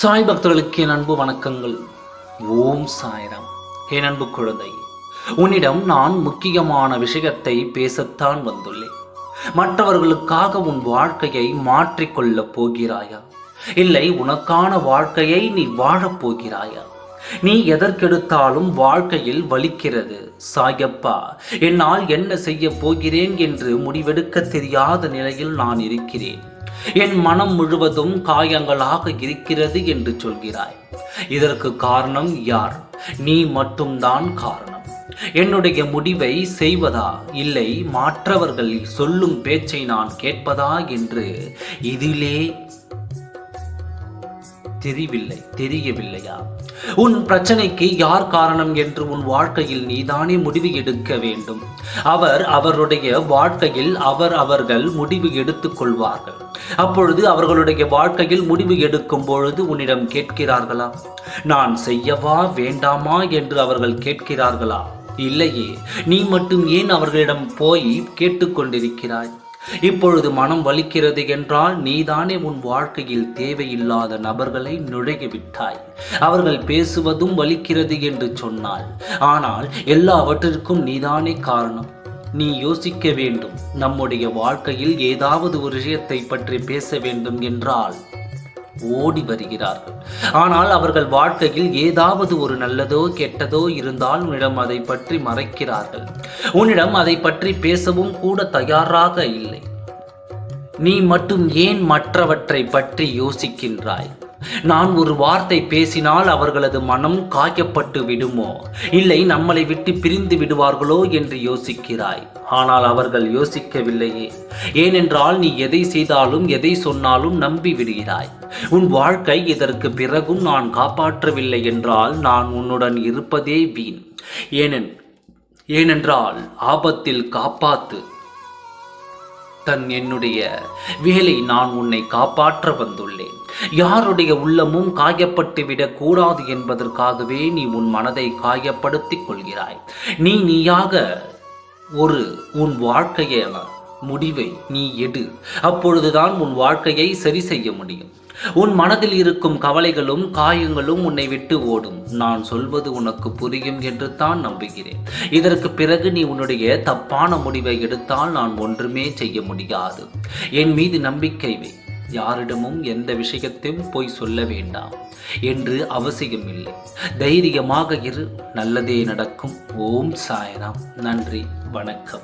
சாய் பக்தர்களுக்கு என் அன்பு வணக்கங்கள். ஓம் சாய்ராம். என் அன்பு குழந்தை உன்னிடம் நான் முக்கியமான விஷயத்தை பேசத்தான் வந்துள்ளேன். மற்றவர்களுக்காக உன் வாழ்க்கையை மாற்றிக்கொள்ளப் போகிறாயா? இல்லை உனக்கான வாழ்க்கையை நீ வாழப் போகிறாயா? நீ எதற்கெடுத்தாலும் வாழ்க்கையில் வலிக்கிறது. சாயப்பா என்னால் என்ன செய்ய போகிறேன் என்று முடிவெடுக்க தெரியாத நிலையில் நான் இருக்கிறேன். என் மனம் முழுவதும் காயங்களாக இருக்கிறது என்று சொல்கிறாய். இதற்கு காரணம் யார்? நீ மட்டும்தான் காரணம். என்னுடைய முடிவை செய்வதா? இல்லை மற்றவர்கள் சொல்லும் பேச்சை நான் கேட்பதா? என்று இதிலே தெரியவில்லை தெரியவில்லையா? உன் பிரச்சனைக்கு யார் காரணம் என்று உன் வாழ்க்கையில் நீதானே முடிவு எடுக்க வேண்டும். அவர் அவருடைய வாழ்க்கையில் அவர் அவர்கள் முடிவு எடுத்துக் கொள்வார்கள். அப்பொழுது அவர்களுடைய வாழ்க்கையில் முடிவு எடுக்கும் பொழுது உன்னிடம் கேட்கிறார்களா? நான் செய்யவா வேண்டாமா என்று அவர்கள் கேட்கிறார்களா? இல்லையே நீ மட்டும் ஏன் அவர்களிடம் போய் கேட்டுக்கொண்டிருக்கிறாய் இப்பொழுது மனம் வலிக்கிறது என்றால் நீதானே உன் வாழ்க்கையில் தேவையில்லாத நபர்களை நுழைய விட்டாய் அவர்கள் பேசுவதும் வலிக்கிறது என்று சொன்னால் ஆனால் எல்லாவற்றிற்கும் நீதானே காரணம். நீ யோசிக்க வேண்டும். நம்முடைய வாழ்க்கையில் ஏதாவது ஒரு விஷயத்தை பற்றி பேச வேண்டும் என்றால் ஓடி வருகிறார்கள். ஆனால் அவர்கள் வாழ்க்கையில் ஏதாவது ஒரு நல்லதோ கெட்டதோ இருந்தால் உன்னிடம் அதை பற்றி மறைக்கிறார்கள். உன்னிடம் அதை பற்றி பேசவும் கூட தயாராக இல்லை. நீ மட்டும் ஏன் மற்றவற்றை பற்றி யோசிக்கின்றாய்? நான் ஒரு வார்த்தை பேசினால் அவர்களது மனம் காயப்பட்டு விடுமோ? இல்லை நம்மளை விட்டு பிரிந்து விடுவார்களோ என்று யோசிக்கிறாய். ஆனால் அவர்கள் யோசிக்கவில்லையே. ஏனென்றால் நீ எதை செய்தாலும் எதை சொன்னாலும் நம்பி விடுகிறாய். உன் வாழ்க்கை இதற்கு பிறகும் நான் காப்பாற்றவில்லை என்றால் நான் உன்னுடன் இருப்பதே வீண். ஏனென் ஏனென்றால் ஆபத்தில் காப்பாத்து. தன் என்னுடைய வேலை நான் உன்னை காப்பாற்ற வந்துள்ளேன். யாருடைய உள்ளமும் காயப்பட்டு விடக்கூடாது என்பதற்காகவே நீ உன் மனதை காயப்படுத்திக் கொள்கிறாய். நீ நீயாக ஒரு உன் வாழ்க்கையான முடிவை நீ எடு. அப்பொழுதுதான் உன் வாழ்க்கையை சரி செய்ய முடியும். உன் மனதில் இருக்கும் கவலைகளும் காயங்களும் உன்னை விட்டு ஓடும். நான் சொல்வது உனக்கு புரியும் என்று தான் நம்புகிறேன். இதற்கு பிறகு நீ உன்னுடைய தப்பான முடிவை எடுத்தால் நான் ஒன்றுமே செய்ய முடியாது. என் மீது நம்பிக்கை வை. யாரிடமும் எந்த விஷயத்தையும் போய் சொல்ல வேண்டாம் என்று அவசியமில்லை. தைரியமாக இரு நல்லதே நடக்கும். ஓம் சாயராம். நன்றி வணக்கம்.